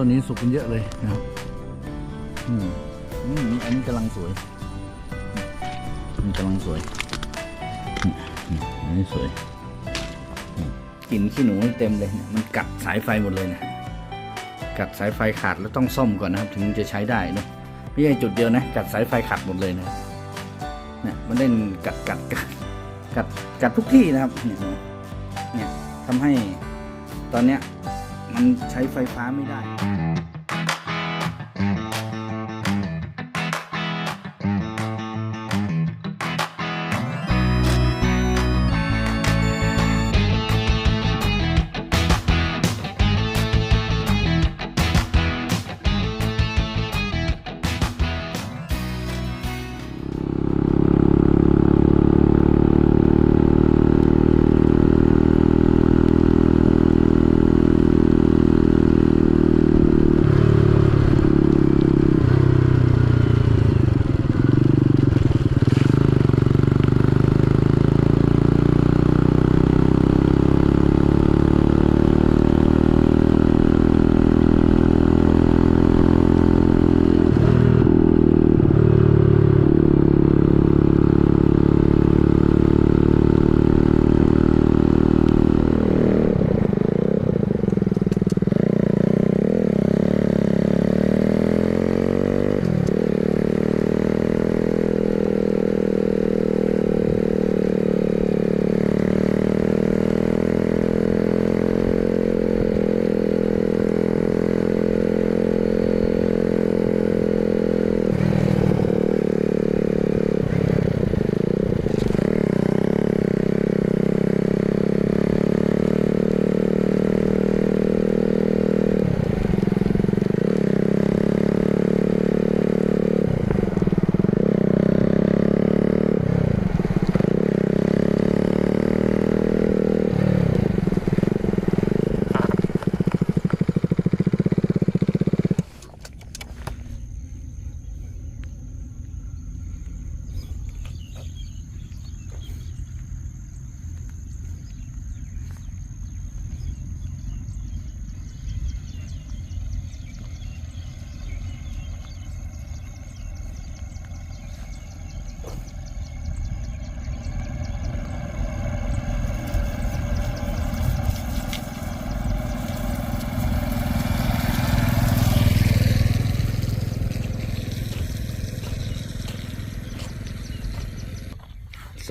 ต้นนี้สุกกันเยอะเลยนะครับอืมอันนี้กำลังสวยมันกำลังสวยอันนี้สวยกลิ่นขี้หนูเต็มเลยมันกัดสายไฟหมดเลยนะกัดสายไฟขาดแล้วต้องซ่อมก่อนนะครับ ถึงจะใช้ได้นะไม่ใช่จุดเดียวนะ กัดสายไฟขาดหมดเลยนะเนี่ยมันเล่นกัดกัดกัดกัดกัดทุกที่นะครับเนี่ยเนี่ยทำให้ตอนเนี้ย มันใช้ไฟฟ้าไม่ได้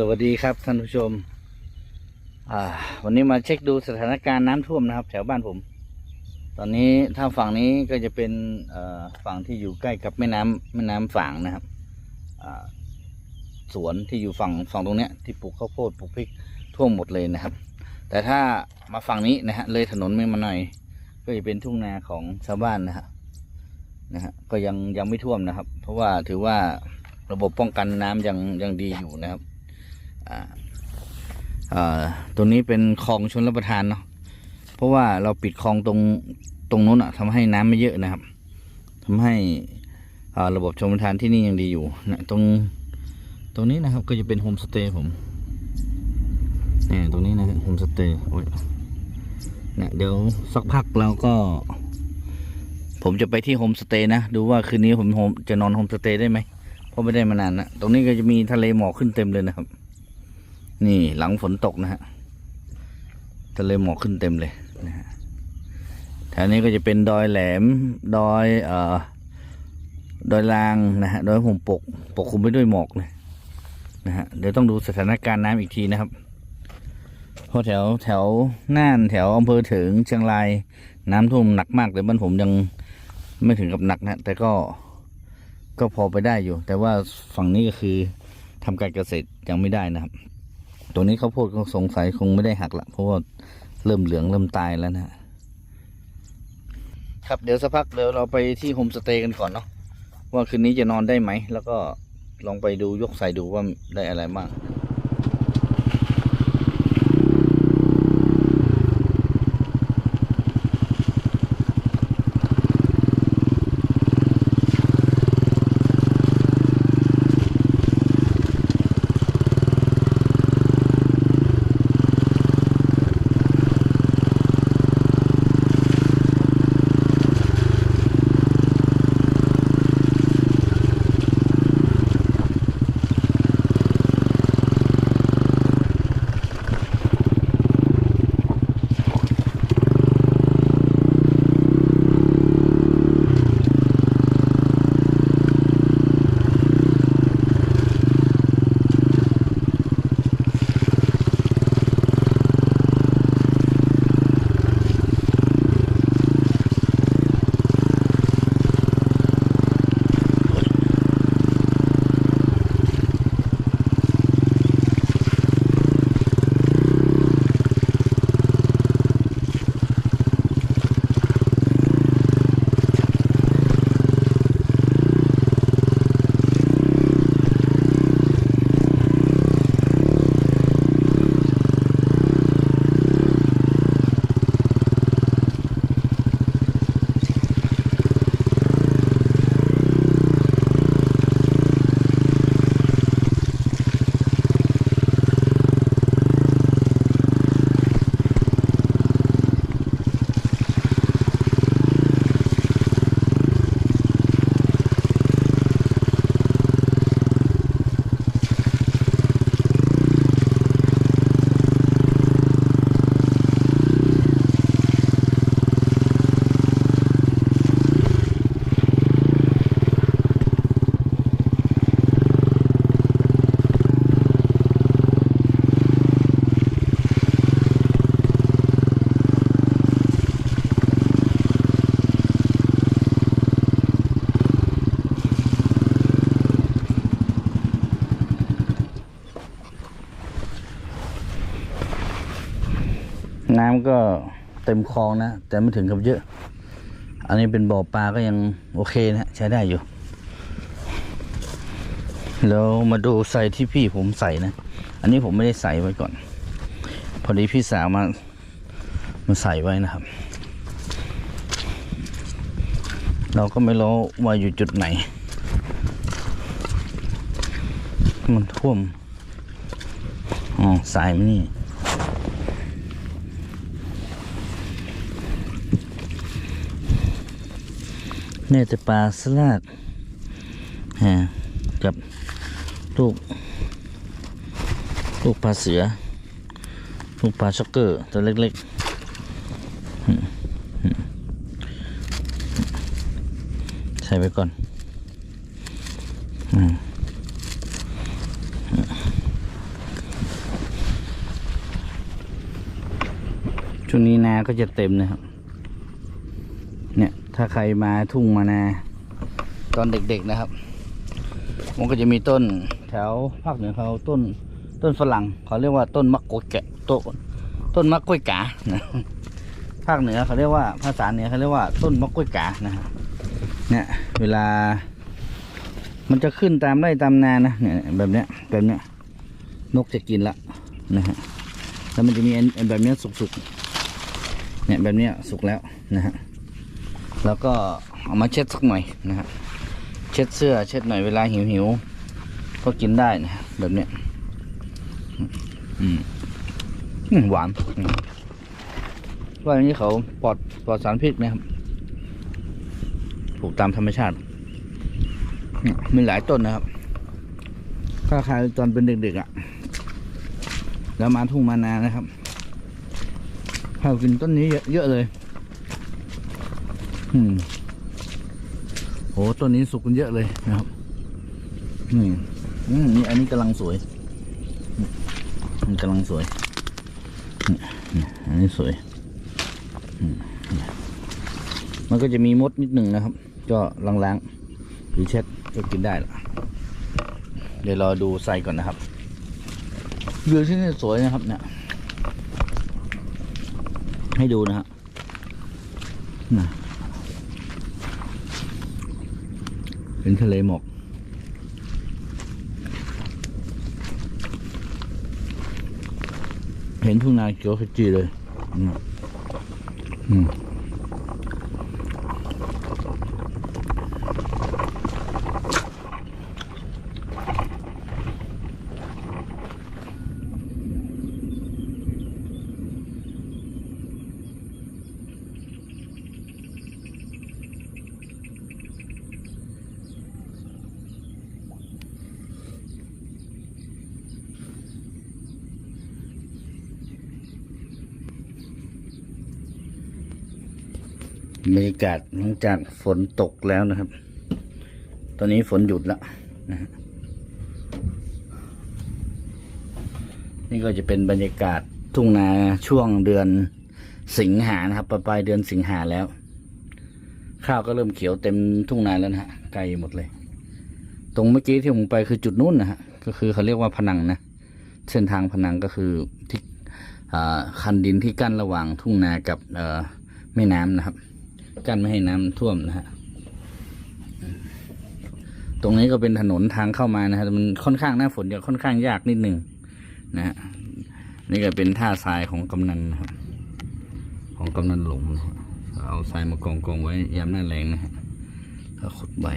สวัสดีครับท่านผู้ชม อ่า วันนี้มาเช็คดูสถานการณ์น้ำท่วมนะครับ แถวบ้านผม ตอนนี้ถ้าฝั่งนี้ก็จะเป็นฝั่งที่อยู่ใกล้กับแม่น้ำแม่น้ำฝางนะครับสวนที่อยู่ฝั่งฝั่งตรงเนี้ยที่ปลูกข้าวโพดปลูกพริกท่วมหมดเลยนะครับ แต่ถ้ามาฝั่งนี้นะฮะเลยถนนไม่มาหน่อย ก็จะเป็นทุ่งนาของชาวบ้านนะฮะนะฮะก็ยังยังไม่ท่วมนะครับ เพราะว่าถือว่าระบบป้องกันน้ำยังยังดีอยู่นะครับ ตัวนี้เป็นคลองชนรับประทานเนาะเพราะว่าเราปิดคลองตรงตรงนู้นอะทำให้น้ำไม่เยอะนะครับทำให้ระบบชนรับประทานที่นี่ยังดีอยู่นะตรงตรงนี้นะครับก็จะเป็นโฮมสเตย์ผมเนี่ยตรงนี้นะโฮมสเตย์โอ้ยเนี่ยเดี๋ยวสักพักเราก็ ผมจะไปที่โฮมสเตย์นะดูว่าคืนนี้ผมโฮมจะนอนโฮมสเตย์ได้ไหมเพราะไม่ได้มานานนะตรงนี้ก็จะมีทะเลหมอกขึ้นเต็มเลยนะครับ นี่หลังฝนตกนะฮะทะเลหมอกขึ้นเต็มเลยนะฮะแถวนี้ก็จะเป็นดอยแหลม ดอยเอ่อดอยลางนะฮะดอยหงปก ปกคลุมไปด้วยหมอกเลยนะฮะเดี๋ยวต้องดูสถานการณ์น้ำอีกทีนะครับเพราะแถวแถวน่านแถวอำเภอถึงเชียงรายน้ำท่วมหนักมากแต่บ้านผมยังไม่ถึงกับหนักนะแต่ก็ก็พอไปได้อยู่ แต่ว่าฝั่งนี้ก็คือทำการเกษตรยังไม่ได้นะครับ ตรงนี้เขาวโพดก็สงสัยคงไม่ได้หักละเพราะว่าเริ่มเหลืองเริ่มตายแล้วนะครับเดี๋ยวสักพักเดี๋ยวเราไปที่โฮมสเตย์กันก่อนเนาะว่าคืนนี้จะนอนได้ไหม แล้วก็ลองไปดูยกใส่ดูว่าได้อะไรบ้าง มคลองนะ แต่ไม่ถึงกับเยอะ อันนี้เป็นบ่อปลาก็ยังโอเคนะใช้ได้อยู่ แล้วมาดูใส่ที่พี่ผมใส่นะ อันนี้ผมไม่ได้ใส่ไว้ก่อน พอดีพี่สาวมามาใส่ไว้นะครับ เราก็ไม่รู้ว่าอยู่จุดไหน มันท่วม อ๋อสายมันนี่ เนี่ยจะปลาสลัดฮะกับลูกลูกปลาเสือ ลูกปลาช็อกเกอร์ตัวเล็กๆ ใส่ไปก่อนช่วงนี้นาก็จะเต็มนะครับ ถ้าใครมาทุ่งมานาตอนเด็กๆนะครับ มันก็จะมีต้นแถวภาคเหนือเขาต้นต้นฝรั่งเขาเรียกว่าต้นมะกรูดแกะต้นต้นมะกล้วยกานะภาคเหนือเขาเรียกว่าภาษาเหนือเขาเรียกว่าต้นมะกล้วยกานะครับเนี่ยเวลา มันจะขึ้นตามไร่ตามนานะเนี่ยแบบเนี้ยแบบเนี้ยนกจะกินละนะฮะแล้วมันจะมีอันอันแบบเนี้ยสุกๆเนี่ยแบบเนี้ยสุกแล้วนะฮะ แล้วก็เอามาเช็ดสักหน่อยนะครับเช็ดเสื้อเช็ดหน่อยเวลาหิวหิวก็กินได้นะแบบเนี้ยอืมหวานว่าอย่างนี้เขาปลอดปลอดสารพิษนะครับปลูกตามธรรมชาติ มีหลายต้นนะครับถ้าใครตอนเป็นเด็กๆอะ่ะ แล้วมาทุ่งมานานะครับเขากินต้นนี้เยอะเยอะเลย อืมโหต้นนี้สุกกันเยอะเลยนะครับอืมอืมนี่อันนี้กำลังสวยมันกำลังสวยอันนี้สวย มันก็จะมีมดนิดหนึ่งนะครับ ก็ล้างๆหรือเช็ดก็กินได้ละเดี๋ยวรอดูไซก่อนนะครับวิวที่นี่สวยนะครับ เนี่ย ให้ดูนะฮะน่ะ เป็นทะเลหมอกเห็นทุ่งนาเขียวขจีเลยอืม บรรยากาศหลังจากฝนตกแล้วนะครับ ตอนนี้ฝนหยุดแล้วนะนี่ก็จะเป็นบรรยากาศทุ่งนาช่วงเดือนสิงหานะครับปลายเดือนสิงหาแล้ว ข้าวก็เริ่มเขียวเต็มทุ่งนาแล้วนะฮะไกลหมดเลย ตรงเมื่อกี้ที่ผมไปคือจุดนู้นนะฮะก็คือเขาเรียกว่าพนังนะเส้นทางพนังก็คือที่คันดินที่กั้นระหว่างทุ่งนากับแม่น้ำนะครับ กั้นไม่ให้น้ำท่วมนะฮะตรงนี้ก็เป็นถนนทางเข้ามานะฮะมันค่อนข้างหน้าฝนจะค่อนข้างยากนิดหนึ่งนะฮะนี่ก็เป็นท่าทรายของกำนันนะครับของกำนันหลงเอาทรายมากองกองๆไว้ยามหน้าแรงนะฮะแล้วขุดใบ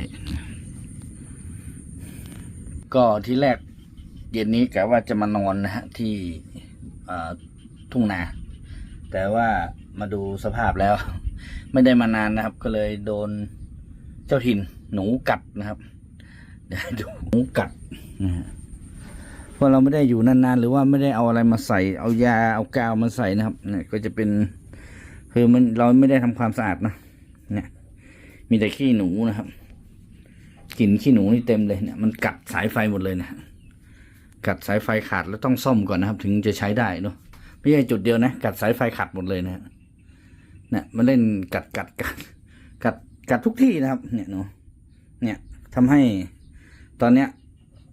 ก็ที่แรกเย็นนี้กะว่าจะมานอนนะฮะที่ทุ่งนา แต่ว่ามาดูสภาพแล้ว ไม่ได้มานานนะครับ ก็เลยโดนเจ้าถิ่นหนูกัดนะครับเดี๋ยวดูหนูกัดนะฮะเพราะเราไม่ได้อยู่นานๆ หรือว่าไม่ได้เอาอะไรมาใส่ เอายาเอากาวมาใส่นะครับ เนี่ย ก็จะเป็น คือมันเราไม่ได้ทำความสะอาดนะเนี่ย มีแต่ขี้หนูนะครับกลิ่นขี้หนูนี่เต็มเลยเนี่ยมันกัดสายไฟหมดเลยนะกัดสายไฟขาดแล้วต้องซ่อมก่อนนะครับ ถึงจะใช้ได้เนาะไม่ใช่จุดเดียวนะ กัดสายไฟขาดหมดเลยนะฮะ เนี่ยมันเล่นกัดกัดกัดกัดกัดทุกที่นะครับ เนี่ยเนาะเนี่ยทำให้ตอนเนี้ย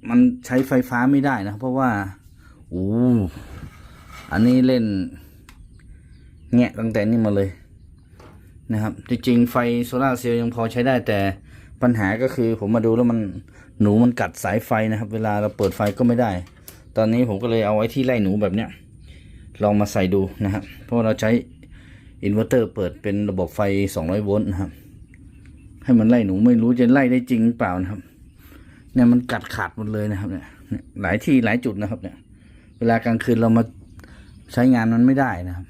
มันใช้ไฟฟ้าไม่ได้นะ เพราะว่าโอ้อันนี้เล่นแงะตั้งแต่นี่มาเลยนะครับ จริงๆ ไฟโซลาเซลล์ยังพอใช้ได้แต่ปัญหาก็คือผมมาดูแล้วมันหนูมันกัดสายไฟนะครับ เวลาเราเปิดไฟก็ไม่ได้ ตอนนี้ผมก็เลยเอาไว้ที่ไล่หนูแบบเนี้ยลองมาใส่ดูนะครับ เพราะเราใช้ อินเวอร์เตอร์เปิดเป็นระบบไฟ 200 โวลต์นะครับ ให้มันไล่หนูไม่รู้จะไล่ได้จริงหรือเปล่านะครับ เนี่ยมันกัดขาดหมดเลยนะครับเนี่ยเนี่ย หลายที่หลายจุดนะครับ เนี่ย เวลากลางคืนเรามาใช้งานมันไม่ได้นะครับ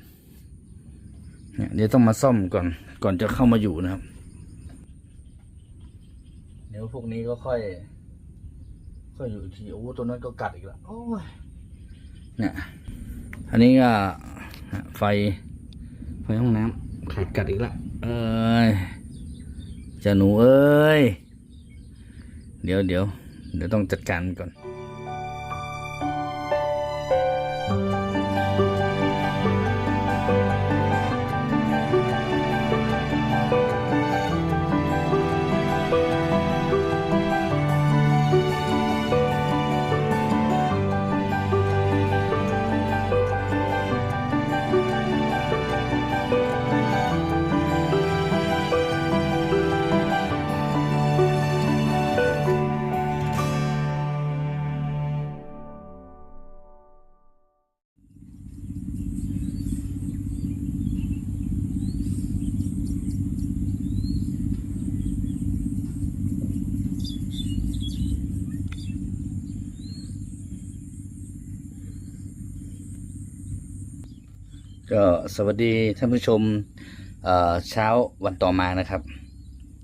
เนี่ยเดี๋ยวต้องมาซ่อมก่อน ก่อนจะเข้ามาอยู่นะครับ เดี๋ยวพวกนี้ก็ค่อย ค่อยอยู่อีกทีโอ้ตัวนั้นก็กัดอีกแล้วโอ้ยเนี่ยอันนี้ก็ไฟ ไฟห้องน้ำขาดกัดอีกละเอ้ยจะหนูเอ้ย เดี๋ยวเดี๋ยวเดี๋ยวต้องจัดการก่อน ก็สวัสดีท่านผู้ชมเช้าวันต่อมานะครับ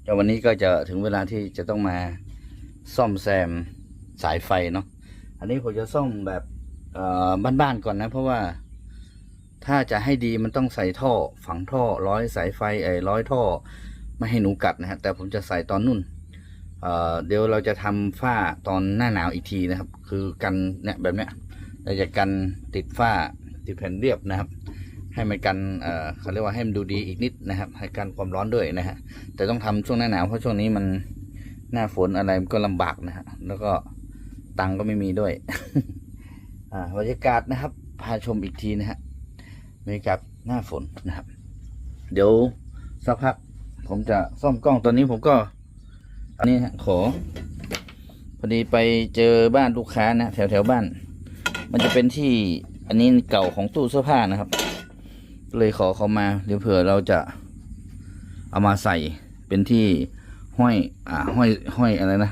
ก็วันนี้ก็จะถึงเวลาที่จะต้องมาซ่อมแซมสายไฟเนาะอันนี้ผมจะซ่อมแบบบ้านๆก่อนนะ เพราะว่าถ้าจะให้ดีมันต้องใส่ท่อฝังท่อร้อยสายไฟไอ้ร้อยท่อไม่ให้หนูกัดนะฮะแต่ผมจะใส่ตอนนุ่นเเดี๋ยวเราจะทำฝ้าตอนหน้าหนาวอีกทีนะครับ คือกันเนี่ยแบบเนี้ยเราจะกันติดฝ้าติดแผ่นเรียบนะครับ ให้มันกันเอ่อเขาเรียกว่าให้มันดูดีอีกนิดนะครับ ให้กันความร้อนด้วยนะฮะ แต่ต้องทำช่วงหน้าหนาวเพราะช่วงนี้มันหน้าฝนอะไรมันก็ลำบากนะฮะ แล้วก็ตังก็ไม่มีด้วย อ่าบรรยากาศนะครับ พาชมอีกทีนะฮะบรรยากาศหน้าฝนนะครับ เดี๋ยวสักพัก ผมจะซ่อมกล้องตอนนี้ผมก็ อันนี้ฮะขอ พอดีไปเจอบ้านลูกค้านะแถวแถวบ้าน มันจะเป็นที่อันนี้เก่าของตู้เสื้อผ้านะครับ เลยขอเขามาเดี๋ยวเผื่อเราจะเอามาใส่เป็นที่ห้อยอ่าห้อยห้อยอะไรนะ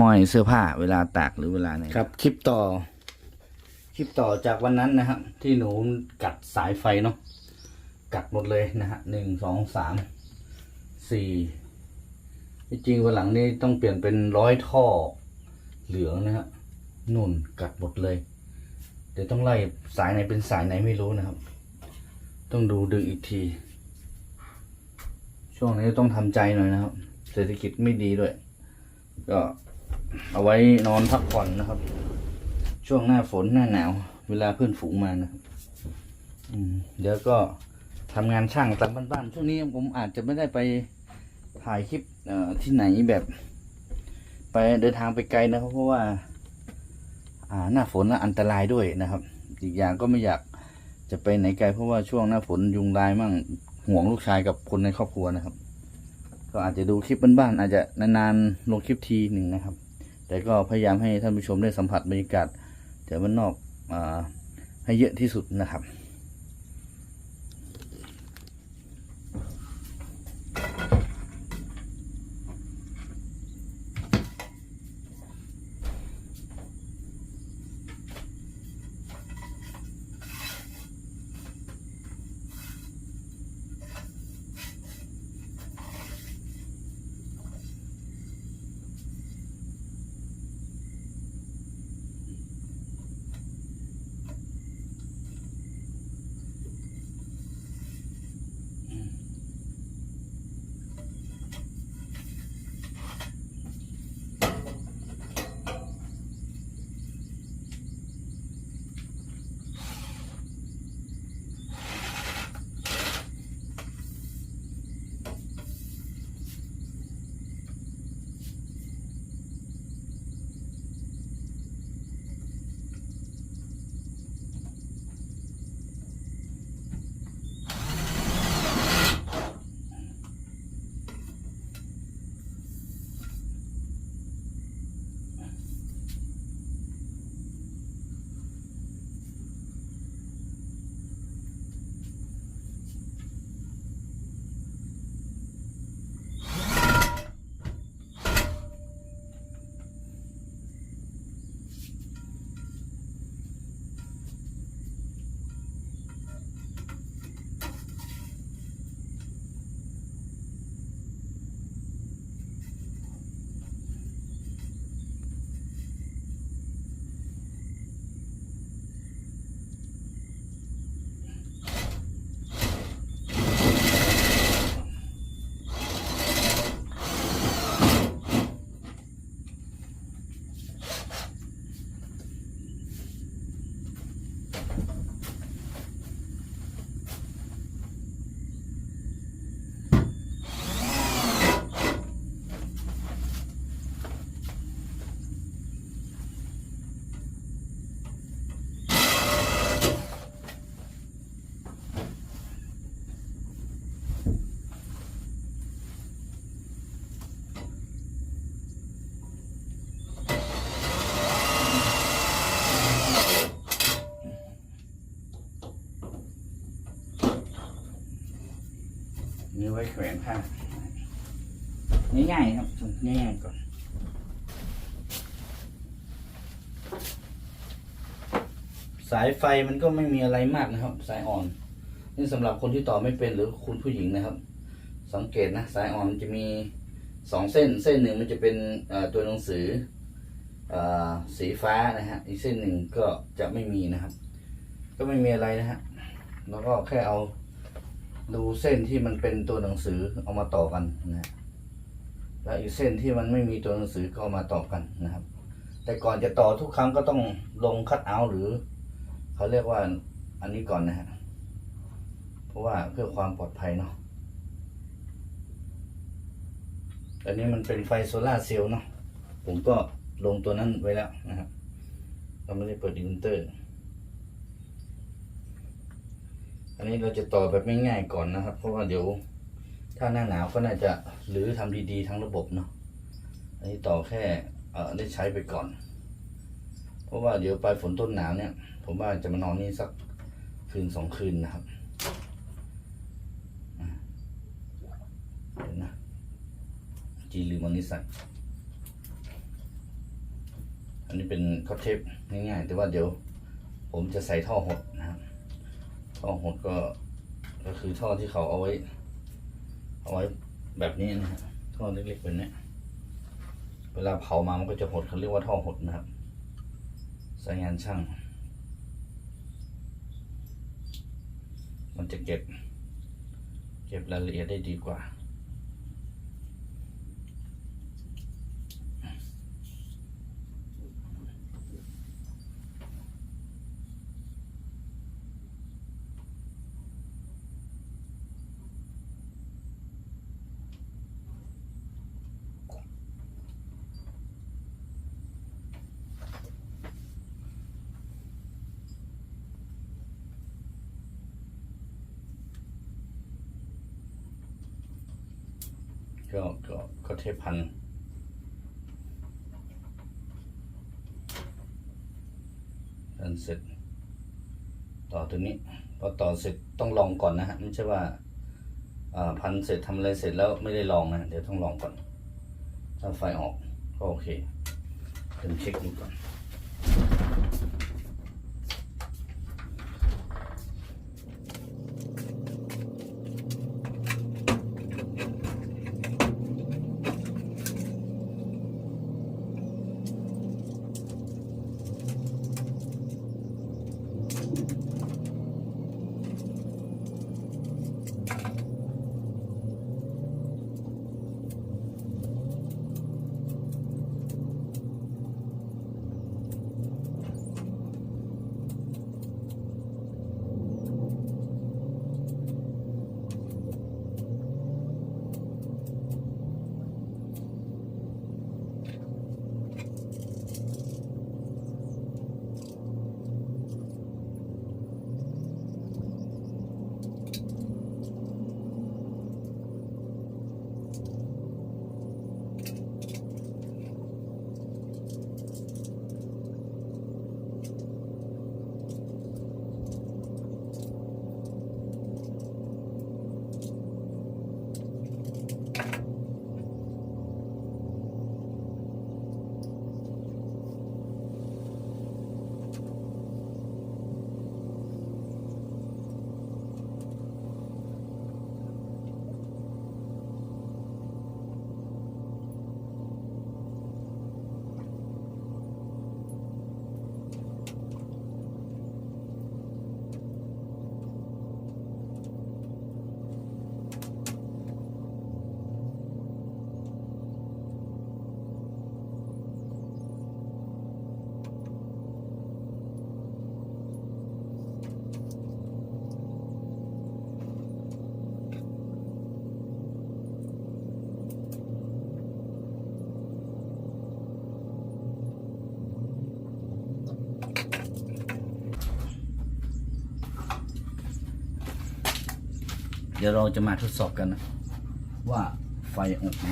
ห้อยเสื้อผ้าเวลาตากหรือเวลาไหนครับ คลิปต่อ คลิปต่อจากวันนั้นนะฮะที่หนูกัดสายไฟเนาะกัดหมดเลยนะฮะหนึ่งสองสามสี่ที่จริงวันหลังนี้ต้องเปลี่ยนเป็นร้อยท่อเหลืองนะฮะนุ่นกัดหมดเลย เดี๋ยวต้องไล่สายไหนเป็นสายไหนไม่รู้นะครับ ต้องดูดึงอีกที ช่วงนี้ต้องทำใจหน่อยนะครับ เศรษฐกิจไม่ดีด้วย ก็เอาไว้นอนพักผ่อนนะครับ ช่วงหน้าฝนหน้าหนาว เวลาเพื่อนฝูงมานะครับเดี๋ยวก็ทำงานช่างตามบ้านๆช่วงนี้ผมอาจจะไม่ได้ไปถ่ายคลิปที่ไหนแบบ ไปเดินทางไปไกลนะครับ เพราะว่า หน้าฝนอันตรายด้วยนะครับ อีกอย่างก็ไม่อยาก จะไปไหนไกลเพราะว่าช่วงหน้าฝนยุงลายมั่งห่วงลูกชายกับคนในครอบครัวนะครับ ก็อาจจะดูคลิปบ้านๆอาจจะนานๆลงคลิปทีหนึ่งนะครับ แต่ก็พยายามให้ท่านผู้ชมได้สัมผัสบรรยากาศแถวบ้านนอกอาให้เยอะที่สุดนะครับ ว้แขวนผ้าง่ายๆครับง่ายๆก่อนสายไฟมันก็ไม่มีอะไรมากนะครับ สายอ่อน นี่สำหรับคนที่ต่อไม่เป็นหรือคุณผู้หญิงนะครับ สังเกตนะสายอ่อนมันจะมีสองเส้น เส้นหนึ่งมันจะเป็นตัวหนังสือเออสีฟ้านะฮะอีกเส้นหนึ่งก็จะไม่มีนะครับ ก็ไม่มีอะไรนะฮะแล้วก็แค่เอา ดูเส้นที่มันเป็นตัวหนังสือเอามาต่อกันนะฮะแล้วอีกเส้นที่มันไม่มีตัวหนังสือก็ามาต่อกันนะครับ แต่ก่อนจะต่อทุกครั้งก็ต้องลงคัดเอาท์หรือ เขาเรียกว่าอันนี้ก่อนนะฮะเพราะว่าเพื่อความปลอดภัยเนาะอันนี้มันเป็นไฟโซลาเซลล์เนาะผมก็ลงตัวนั้นไว้แล้วนะครับเราไม่ได้เปิดอินเตอร์ อันนี้เราจะต่อแบบง่ายๆก่อนนะครับ เพราะว่าเดี๋ยวถ้าหน้าหนาวก็น่าจะหรือทำดีๆทั้งระบบเนาะอันนี้ต่อแค่เอ่อได้ใช้ไปก่อน เพราะว่าเดี๋ยวปลายฝนต้นหนาวเนี่ย ผมว่าจะมานอนนี่สักคืนสองคืนนะครับเดี๋ยวนะจีลืมอันนี้ใส่อันนี้เป็นคอเทปง่ายๆ แต่ว่าเดี๋ยว ผมจะใส่ท่อหด ท่อหดก็ก็คือท่อที่เขาเอาไว้ เอาไว้แบบนี้นะฮะท่อเล็กๆแบบนี้เวลาเผามามันก็จะหดเขาเรียกว่าท่อหดนะครับสายงานช่าง มันจะเก็บ เก็บรายละเอียดได้ดีกว่า ก็ก็ก็เทพันดันเสร็จ ต่อตัวนี้พอต่อเสร็จต้องลองก่อนนะฮะไม่ใช่ว่าอ่าพันเสร็จทำอะไรเสร็จแล้วไม่ได้ลองนะ เดี๋ยวต้องลองก่อน ถ้าไฟออกก็โอเคเดี๋ยวเช็คดูก่อน ดี๋ยวเราจะมาทดสอบกันนะว่าไฟออกไหม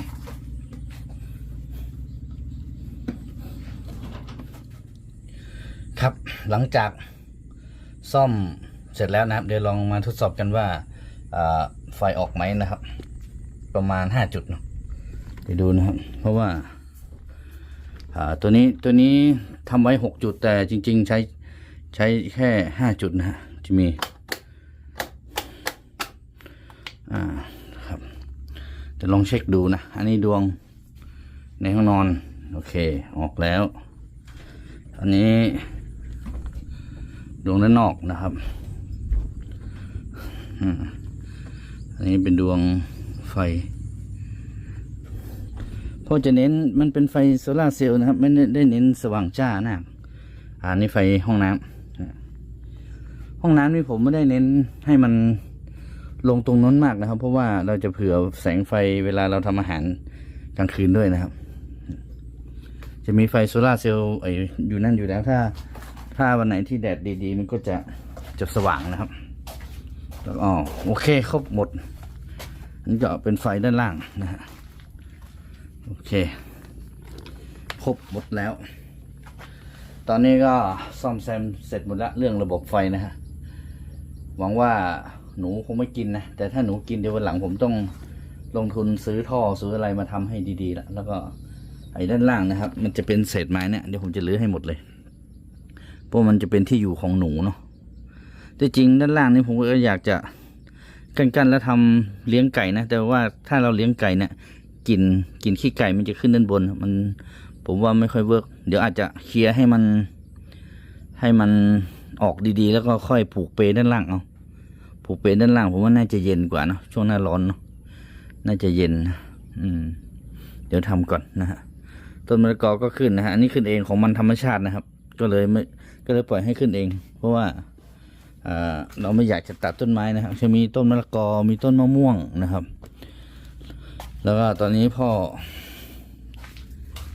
ครับหลังจากซ่อมเสร็จแล้วนะครับ เดี๋ยวลองมาทดสอบกันว่าาไฟออกไหมนะครับ ประมาณห้าจุดเนาะเดี๋ยวดูนะครับ เพราะว่าอ่าตัวนี้ตัวนี้ทำไว้หกจุดแต่จริง ๆ ใช้ใช้แค่ห้าจุดนะฮะจะมี อ่าครับจะลองเช็คดูนะ อันนี้ดวงในห้องนอน โอเค ออกแล้ว อันนี้ดวงด้านนอกนะครับอันนี้เป็นดวงไฟเพราะจะเน้นมันเป็นไฟโซลาเซลล์นะครับ ไม่ได้เน้นสว่างจ้านะครับอ่านี่ไฟห้องน้ำห้องน้ำนี่ผมไม่ได้เน้นให้มัน ลงตรงนั้นมากนะครับ เพราะว่าเราจะเผื่อแสงไฟเวลาเราทำอาหารกลางคืนด้วยนะครับ จะมีไฟโซลาร์เซลล์อยู่นั่นอยู่แล้วถ้า ถ้าวันไหนที่แดดดี ๆ มันก็จะจะสว่างนะครับแล้วอ๋อโอเคครบหมดอันนี้ก็เป็นไฟด้านล่างนะฮะโอเค ครบหมดแล้ว ตอนนี้ก็ซ่อมแซมเสร็จหมดล้วเรื่องระบบไฟนะฮะหวังว่า หนูคงไม่กินนะ แต่ถ้าหนูกินเดี๋ยววันหลังผมต้องลงทุนซื้อท่อซื้ออะไรมาทำให้ดีๆแล้วแล้วก็ไอ้ด้านล่างนะครับ มันจะเป็นเศษไม้เนี่ยเดี๋ยวผมจะรื้อให้หมดเลย เพราะมันจะเป็นที่อยู่ของหนูเนาะที่จริงด้านล่างนี่ผมก็อยากจะกันๆแล้วทำเลี้ยงไก่นะ แต่ว่าถ้าเราเลี้ยงไก่เนี่ยกลินกลินขี้ไก่มันจะขึ้นด้านบน มันผมว่าไม่ค่อยเวิร์กเดี๋ยวอาจจะเคลียร์ให้มันให้มันออกดีๆ แล้วก็ค่อยผูกเปรด้านล่างเอา ผูกเปรด้านล่างผมว่าน่าจะเย็นกว่าเนะช่วงหน้าร้อนเนาะน่าจะเย็น อืม เดี๋ยวทำก่อนนะฮะต้นมะละกอก็ขึ้นนะฮะอันนี้ขึ้นเองของมันธรรมชาตินะครับ ก็เลยไม่ก็เลยปล่อยให้ขึ้นเอง เพราะว่าเราไม่อยากจะตัดต้นไม้นะครับจะมีต้นมะละกอมีต้นมะม่วงนะครับ แล้วก็ตอนนี้พ่อ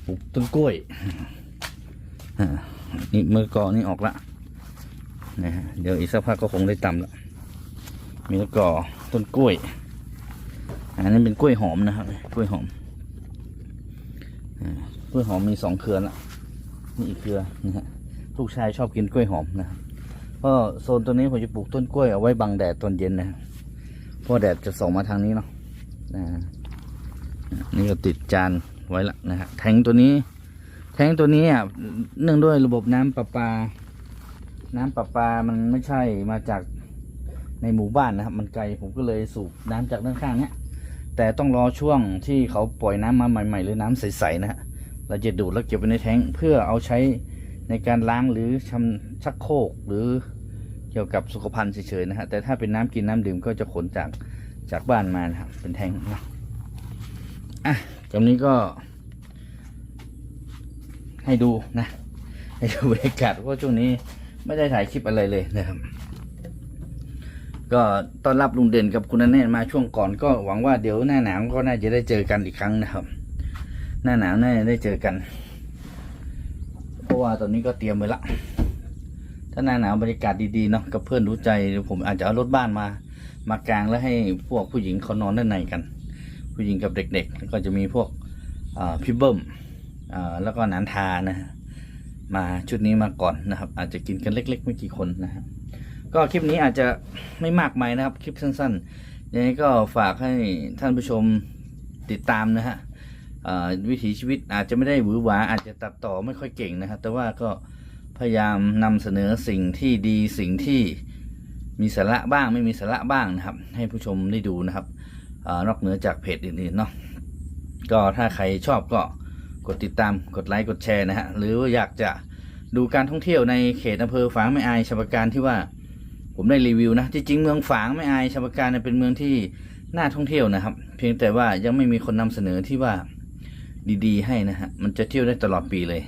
ปลูกต้นกล้วยนี่มือกอนี่ออกละนะฮะเดี๋ยวอีกสักพักก็คงได้ตำละ มีแล้วก็ต้นกล้วย อันนี้เป็นกล้วยหอมนะครับ กล้วยหอมกล้วยหอมมีสองเครือละนี่อีกเครือนะฮะลูกชายชอบกินกล้วยหอมนะครับก็โซนตัวนี้ผมจะปลูกต้นกล้วยเอาไว้บังแดดตอนเย็นนะเพราะแดดจะส่องมาทางนี้เนาะนี่ก็ติดจานไว้ละนะฮะแทงตัวนี้ แทงตัวนี้อะเนื่องด้วยระบบน้ำประปา น้ำประปามันไม่ใช่มาจาก ในหมู่บ้านนะครับ มันไกลผมก็เลยสูบน้ำจากด้านข้างเนี้ยแต่ต้องรอช่วงที่เขาปล่อยน้ำมาใหม่ ๆ หรือน้ำใสๆนะฮะเราจะดูดแล้วเก็บไว้ในแทงเพื่อเอาใช้ในการล้างหรือชำชักโครกหรือเกี่ยวกับสุขภัณฑ์เฉยๆนะฮะแต่ถ้าเป็นน้ำกินน้ำดื่มก็จะขนจากจากบ้านมานะครับเป็นแทงนะอะตรงนี้ก็ ให้ดูนะให้ดูบรรยากาศเพราะช่วงนี้ไม่ได้ถ่ายคลิปอะไรเลยนะครับ ก็ต้อนรับลุงเด่นกับคุณนันเนตมาช่วงก่อนก็หวังว่าเดี๋ยวหน้าหนาวก็น่าจะได้เจอกันอีกครั้งนะครับ หน้าหนาวน่าจะได้เจอกัน เพราะว่าตอนนี้ก็เตรียมไว้ละถ้าหน้าหนาวบรรยากาศดีๆเนาะกับเพื่อนรู้ใจผมอาจจะเอารถบ้านมามากลางแล้วให้พวกผู้หญิงเขานอนด้านในกัน ผู้หญิงกับเด็กๆแล้วก็จะมีพวกพี่เบิ้มแล้วก็หนานทานะมาชุดนี้มาก่อนนะครับ อาจจะกินกันเล็ก ๆ ไม่กี่คนนะฮะ ก็คลิปนี้อาจจะไม่มากมายนะครับ คลิปสั้นๆยังไงก็ฝากให้ท่านผู้ชมติดตามนะฮะวิถีชีวิตอาจจะไม่ได้หวือหวาอาจจะตัดต่อไม่ค่อยเก่งนะครับ แต่ว่าก็พยายามนำเสนอสิ่งที่ดีสิ่งที่มีสาระบ้างไม่มีสาระบ้างนะครับ ให้ผู้ชมได้ดูนะครับอนอกเหนือจากเพจอื่นๆเนาะก็ถ้าใครชอบก็กดติดตามกดไลค์กดแชร์นะฮะหรือว่าอยากจะดูการท่องเที่ยวในเขตอำเภอฝางไม่อายชาวการที่ว่า ผมได้รีวิวนะที่จริงเมืองฝางไม่อายชาวปการเป็นเมืองที่น่าท่องเที่ยวนะครับ เพียงแต่ว่ายังไม่มีคนนำเสนอที่ว่าดีๆ ให้นะฮะมันจะเที่ยวได้ตลอดปีเลย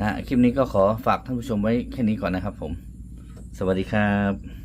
นะคลิปนี้ก็ขอฝากท่านผู้ชมไว้แค่นี้ก่อนนะครับผม สวัสดีครับ